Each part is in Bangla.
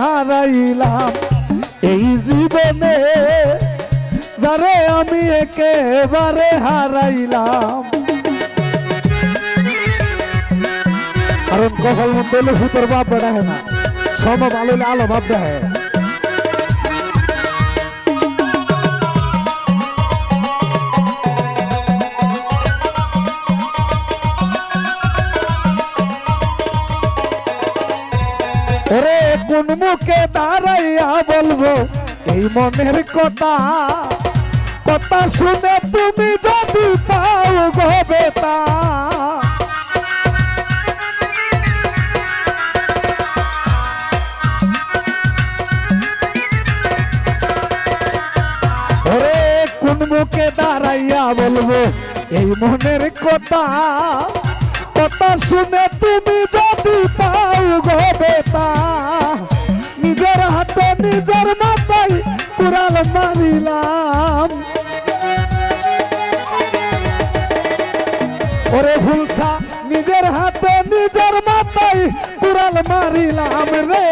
হারাইলাম। এই জীবনে যারে আমি একেবারে হারাইলাম। কারণ কপাল মধ্যে সুতোর বাপ বেড়া হয় না। হলে আলো বাপ দেয় মুখে দাঁড়াইয়া বলব? এই মনের কথা কথা শুনে তুমি যদি পাও গো বেতা মুখে দাঁড়াইয়া বলব? এই মনের কথা কথা শুনে তুমি যদি পাও গো বেতা নিজের মাথায় কুড়াল মারিলাম। ওরে ভুলসা, নিজের হাতে নিজের মাথায় কুড়াল মারিলাম রে।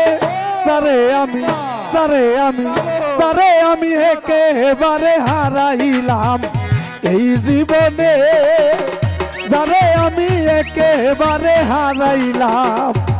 তারে আমি তারে আমি তারে আমি একেবারে হারাইলাম। এই জীবনে যারে আমি একেবারে হারাইলাম।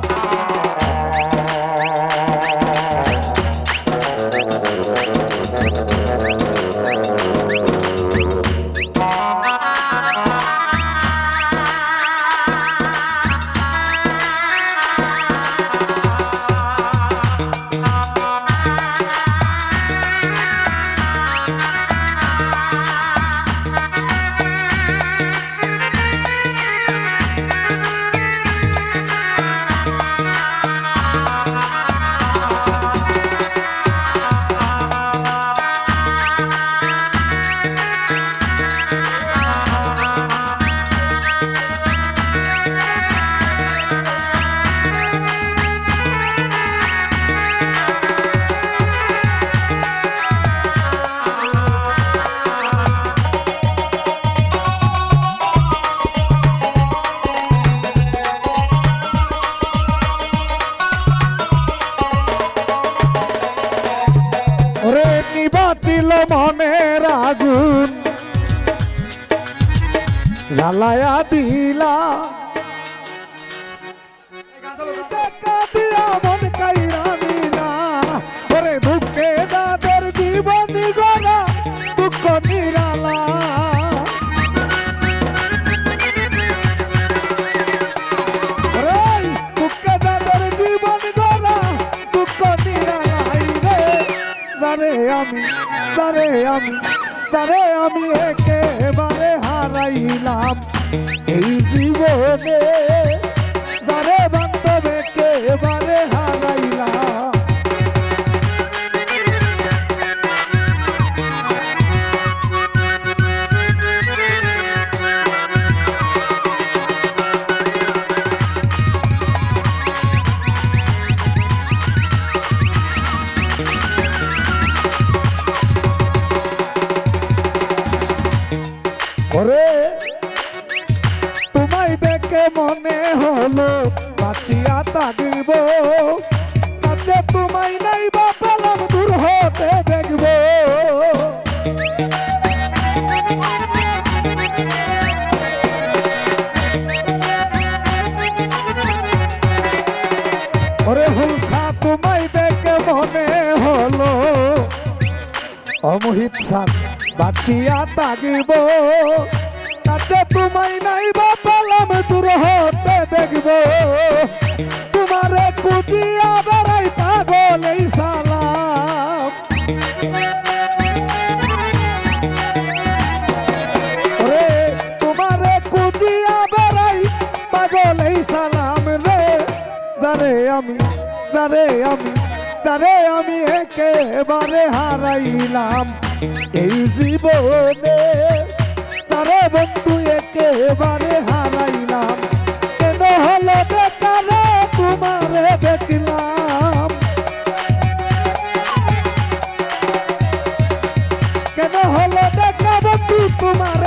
আগুন জ্বালায়া দিলা। মন কাইরা জারে আমি একেবারে হারাইলাম। এই জীবনে যারে বান্ধব একেবারে হারাইলাম ওরে। তোমায় দেখে মনে হলো, বাঁচিয়া থাকিব। কাছে তোমায় নাই বা পেলাম, দূর হতে দেখব। ওরে হুলসা, তোমায় দেখে মনে হলো, অমোহিত সান বাঁচিয়া তাগিব কাছে তোমায় নাই বা পেলাম দূর হতে দেখব তোমারে কুদিয়া বেড়াই পাগল এই সালাম রে তোমারে কুদিয়া বেড়াই পাগল এই সালাম রে জারে আমি জারে আমি জারে আমি একেবারে হারাইলাম এই জীবনে তারে বন্ধু একেবারে হারাইলাম। কেন হলো বেকারে তোমারে দেখলাম? কেন হলো দেখা বন্ধু তোমারে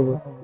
মানে হারাইলাম ধন্যবাদ